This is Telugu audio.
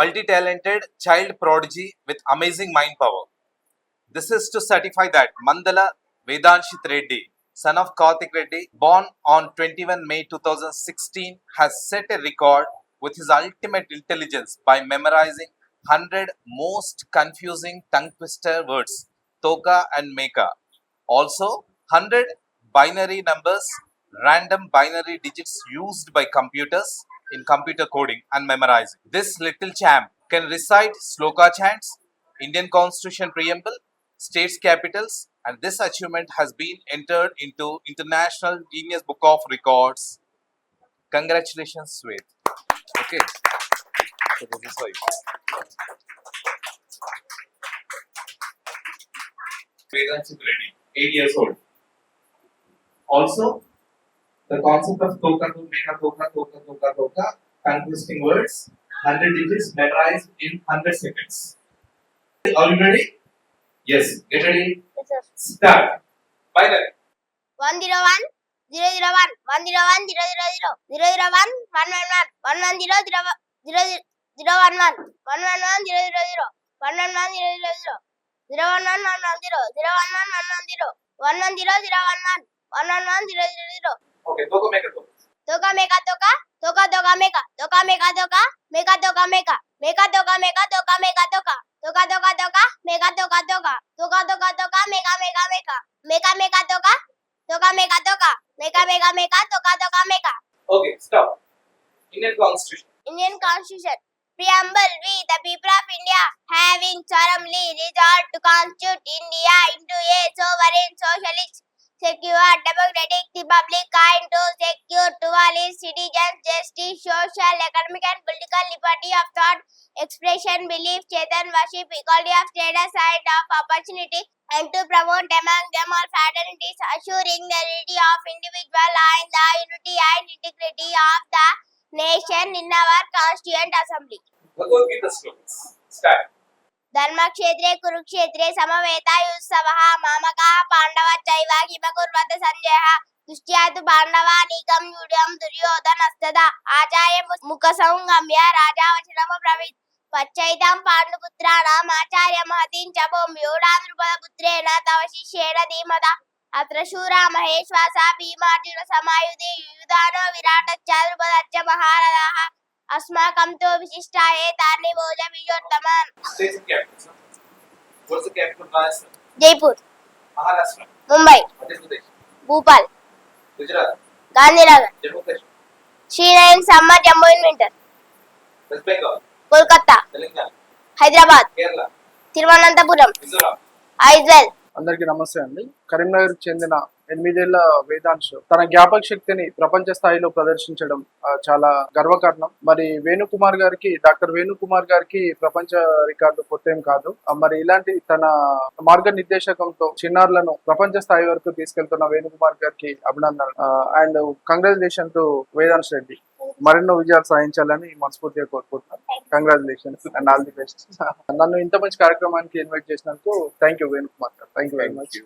Multi-talented child prodigy with amazing mind power. This is to certify that Mandala Vedanshit Reddy, son of Karthik Reddy, born on 21 May 2016, has set a record with his ultimate intelligence by memorizing 100 most confusing tongue twister words, Toka and Meka. Also, 100 binary numbers, random binary digits used by computers in computer coding and memorizing. This little champ can recite sloka chants, Indian Constitution preamble, states capitals, and this achievement has been entered into International Genius Book of Records. Congratulations, Swet. Okay. So is for you. Vedansit Reddy, 8 years old. Also, the concept of toka to mega toka toka toka toka, confusing words, 100 digits memorized in 100 seconds. Are you ready? Yes, get ready. Yes, Start. Bye then. 101 001 okay దోక మేక దోక దోక మేక దోక దోక దోక మేక దోక మేక దోక మేక దోక మేక మేక దోక మేక దోక మేక దోక దోక దోక దోక మేక దోక దోక దోక దోక దోక మేక మేక మేక మేక మేక దోక దోక మేక దోక మేక మేక మేక దోక దోక మేక okay stop Indian constitution Indian constitution preamble we the people of india having solemnly resolved to constitute india into a sovereign socialist secure democratic republic kind to secure to all its citizens justice social economic and political liberty of thought expression belief chetan worship equality of status and of opportunity and to promote among them all fraternities assuring the unity of individual and the unity and integrity of the nation in our constituent assembly bhagavad gita slogans start ధర్మక్షేత్రే కురుక్షేత్రే సమవేతాయుత్సవ మామకా పాండవ చైవ హిమకుర్వత సంజయ దుష్ట్యాతు పాండవ నీకం యుడం దుర్యోధనస్తద ఆచార్య ముఖ సంగమ్య రాజా వచనము ప్రవీత్ పచ్చైతం పాండుపుత్రాణం ఆచార్య మహతిం యోడా ద్రుపద పుత్రేణ తవ శిష్యేణ ధీమత అత్ర శూరా మహేశ్వాస భీమార్జున సమాయుధి యుధానో విరాట చాద్రుపదచ్చ మహారథాః Jaipur maharashtra Mumbai madhya pradesh Bhopal gujarat Gandhinagar jammu kashmir Srinagar summer Jammu and winter Kolkata Hyderabad Thiruvananthapuram Aizawl అందరికీ నమస్తే అండి. కరీంనగర్ చెందిన ఎనిమిదేళ్ళ వేదాంశ్ తన జ్ఞాపక శక్తిని ప్రపంచ స్థాయిలో ప్రదర్శించడం చాలా గర్వకారణం. మరి వేణుకుమార్ గారికి డాక్టర్ వేణుకుమార్ గారికి ప్రపంచ రికార్డు కొత్తేం కాదు. మరి ఇలాంటి తన మార్గనిర్దేశకంతో చిన్నారులను ప్రపంచ స్థాయి వరకు తీసుకెళ్తున్న వేణుకుమార్ గారికి అభినందనలు. And congratulation to Vedansh Reddy. మరెన్నో విజయాలు సాధించాలని మనస్ఫూర్తిగా కోరుకుంటున్నాను. Congratulations and all the best నన్ను ఇంత మంచి కార్యక్రమానికి ఇన్వైట్ చేసినందుకు thank you Venukumar thank you very much